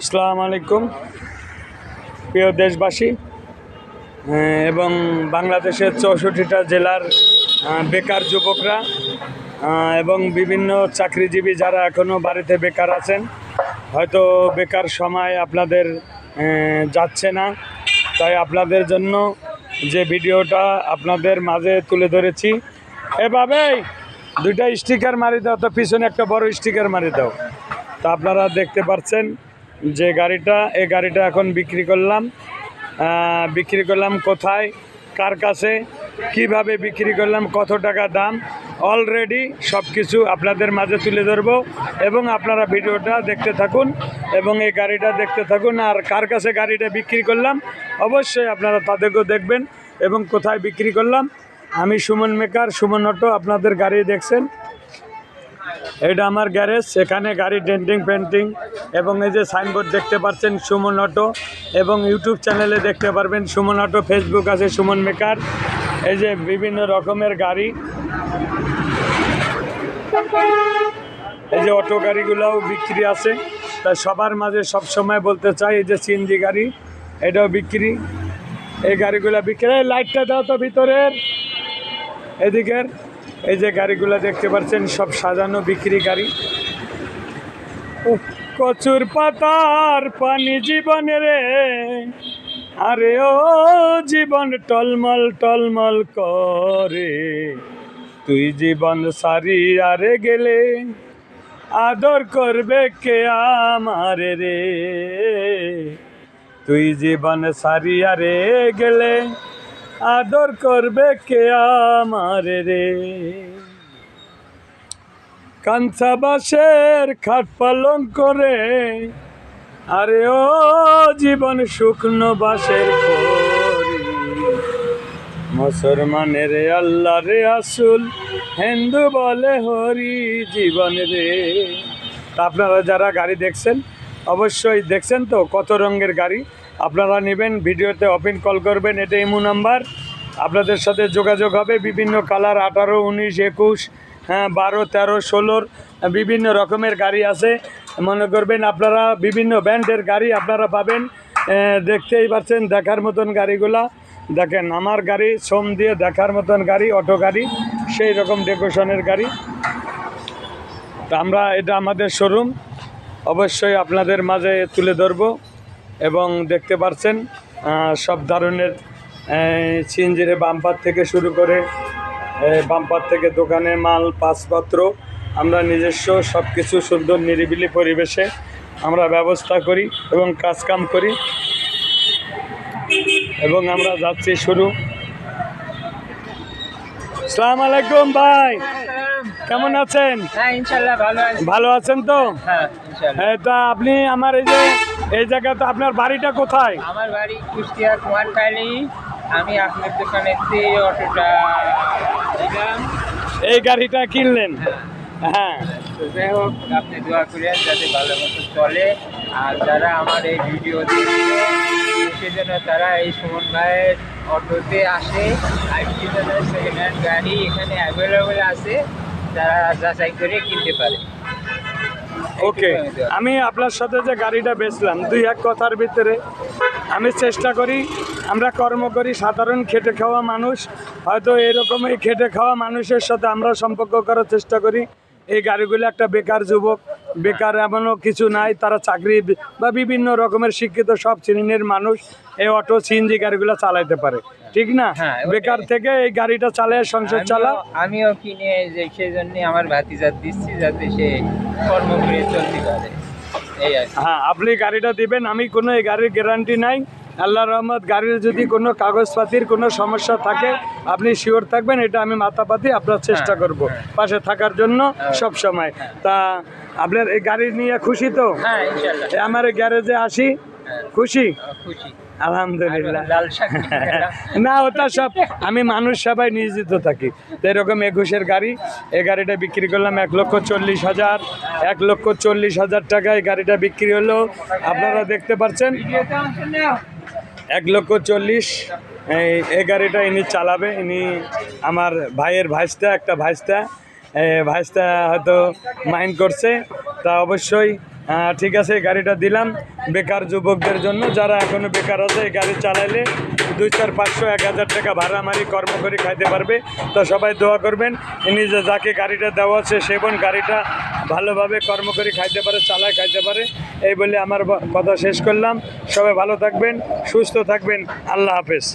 আসসালামু আলাইকুম। প্রিয় দেশবাসী এবং বাংলাদেশের চৌষট্টিটা জেলার বেকার যুবকরা এবং বিভিন্ন চাকরিজীবী যারা এখনও বাড়িতে বেকার আছেন, হয়তো বেকার সময় আপনাদের যাচ্ছে না। তাই আপনাদের জন্য যে ভিডিওটা আপনাদের মাঝে তুলে ধরেছি, এভাবেই দুইটা স্টিকার মারি দাও, তো পিছনে একটা বড় স্টিকার মারি দাও। তা আপনারা দেখতে পাচ্ছেন যে গাড়িটা এই গাড়িটা এখন বিক্রি করলাম। বিক্রি করলাম কোথায়, কার কাছে, কীভাবে বিক্রি করলাম, কত টাকা দাম অলরেডি সব কিছু আপনাদের মাঝে তুলে ধরবো এবং আপনারা ভিডিওটা দেখতে থাকুন এবং এই গাড়িটা দেখতে থাকুন আর কার কাছে গাড়িটা বিক্রি করলাম, অবশ্যই আপনারা তাদেরকেও দেখবেন এবং কোথায় বিক্রি করলাম। আমি সুমন মেকার, সুমন অটো, আপনাদের গাড়ি দেখছেন। এটা আমার গ্যারেজ, এখানে গাড়ি ডেন্টিং, পেন্টিং এবং এই যে সাইনবোর্ড দেখতে পাচ্ছেন সুমন অটো এবং ইউটিউব চ্যানেলে দেখতে পারবেন সুমন অটো, ফেসবুক আছে সুমন মেকার। এই যে বিভিন্ন রকমের গাড়ি। এই যে অটো গাড়িগুলোও বিক্রি আছে। তাই সবার মাঝে সব সময় বলতে চাই, এই যে সিএনজি গাড়ি, এটাও বিক্রি। এই গাড়িগুলো বিক্রি। লাইটটা দাও তো ভিতরের। এদিকের। এই যে গাড়িগুলো দেখতে পাচ্ছেন, সব সাজানো বিক্রি গাড়ি। কচুর পাতার পানি জীবনে রে। আরে ও জীবন টলমল টলমল করে। তুই জীবন সারি আরে গেলে, আদর করবে কে আমারে রে? তুই জীবন সারি আরে গেলে আদর করবে কে আমারে রে? কাঞ্চা বাসের খাট পালং করে, আরে ও জীবন শুকনো বাসের মুসলমানের আল্লাহ রে আসুল, হিন্দু বলে হরি জীবন রে। আপনারা যারা গাড়ি দেখছেন, অবশ্যই দেখছেন তো কত রঙের গাড়ি। আপনারা নেবেন, ভিডিওতে ওপেন কল করবেন, এটা ইমু নাম্বার। আপনাদের সাথে যোগাযোগ হবে বিভিন্ন কালার, আঠারো, উনিশ, একুশ হ্যাঁ বারো, তেরো, ষোলোর বিভিন্ন রকমের গাড়ি আছে। মনে করবেন আপনারা বিভিন্ন ব্র্যান্ডের গাড়ি আপনারা পাবেন। দেখতেই পাচ্ছেন, দেখার মতন গাড়িগুলা। দেখেন, আমার গাড়ি সোম দিয়ে দেখার মতন গাড়ি, অটো গাড়ি, সেই রকম ডেকোরেশনের গাড়ি। তা আমরা, এটা আমাদের শোরুম অবশ্যই আপনাদের মাঝে তুলে ধরব। এবং দেখতে পাচ্ছেন সব ধরনের সিএনজির বাম্পার থেকে শুরু করে বাম্পার থেকে দোকানে মাল পাসপত্র আমরা নিজস্ব সব কিছু সুন্দর নিরিবিলি পরিবেশে আমরা ব্যবস্থা করি এবং কাজকাম করি। এবং আমরা যাচ্ছি শুরু। সালাম আলাইকুম ভাই কেমন আছেন? হ্যাঁ ভালো আছেন তো? হ্যাঁ, তা আপনি আমার এই যে এই জায়গাতে আপনার বাড়িটা কোথায়? আমার বাড়ি কুষ্টিয়া কুমারখালী আমি আপনার দোকানের দিয়ে অটোটা এই গাড়িটা কিনলেন? হ্যাঁ। তো যাই হোক আপনি দোয়া করেন যাতে ভালো মতো চলে। আর যারা আমার এই ভিডিও দেখছে সেজন্য তারা এই সুমন ভাইয়ের অটোতে আসে। আর সেকেন্ড হ্যান্ড গাড়ি এখানে অ্যাভেলেবেল আছে তারা যাচাই করে কিনতে পারে। ওকে আমি আপনার সাথে যে গাড়িটা বেচলাম দুই এক কথার ভিতরে আমি চেষ্টা করি আমরা কর্ম করি সাধারণ খেটে খাওয়া মানুষ। হয়তো এরকমই খেটে খাওয়া মানুষের সাথে আমরা সম্পর্ক করার চেষ্টা করি। এই গাড়িগুলো একটা বেকার যুবক বেকার এমনও কিছু নাই তারা চাকরি বা বিভিন্ন রকমের শিক্ষিত সব শ্রেণির মানুষ এই অটো সিএনজি গাড়িগুলো চালাইতে পারে। ঠিক না? হ্যাঁ, বেকার থেকে এই গাড়িটা চালায় সংসার চালা আমিও- কিনে যে সেই জন্য আমার ভাতিজার দিচ্ছি যাতে সে কর্ম করে চলতে পারে। হ্যাঁ আপনি গাড়িটা দিবেন আমি কোনো এই গাড়ির গ্যারান্টি নাই। আল্লাহ রহমত গাড়ির যদি কোনো কাগজপাতির কোনো সমস্যা থাকে আপনি শিওর থাকবেন এটা আমি মাথা পাতি আপনার চেষ্টা হ্যাঁ, করব। পাশে থাকার জন্য সব সময়। তা আপনার এই গাড়ি নিয়ে খুশি তো? হ্যাঁ আমার গ্যারেজে আসি। খুশি? আলহামদুলিল্লাহ। না ওটা সব আমি মানুষ সবাই নিয়োজিত থাকি। তো এরকম একুশের গাড়ি এই গাড়িটা বিক্রি করলাম এক লক্ষ চল্লিশ হাজার। এক লক্ষ চল্লিশ হাজার টাকায় গাড়িটা বিক্রি হলো। আপনারা দেখতে পাচ্ছেন? এক লক্ষ চল্লিশ। এই গাড়িটা ইনি চালাবে। ইনি আমার ভাইয়ের ভাইসটা একটা ভাইসটা এ, ভাইসটা হয়তো মাইন্ড করছে। তা অবশ্যই ঠিক আছে, এই গাড়িটা দিলাম বেকার যুবকদের জন্য। যারা এখনও বেকার আছে, এই গাড়ি চালাইলে দুই, চার, পাঁচশো, এক হাজার টাকা ভাড়া মারি কর্ম করে খাইতে পারবে। তো সবাই দোয়া করবেন, ইনি যে যাকে গাড়িটা দেওয়া আছে, সে বোন গাড়িটা ভালোভাবে কর্ম করে খাইতে পারে, চালায় খাইতে পারে। এই বলে আমার কথা শেষ করলাম। সবাই ভালো থাকবেন, সুস্থ থাকবেন। আল্লাহ হাফেজ।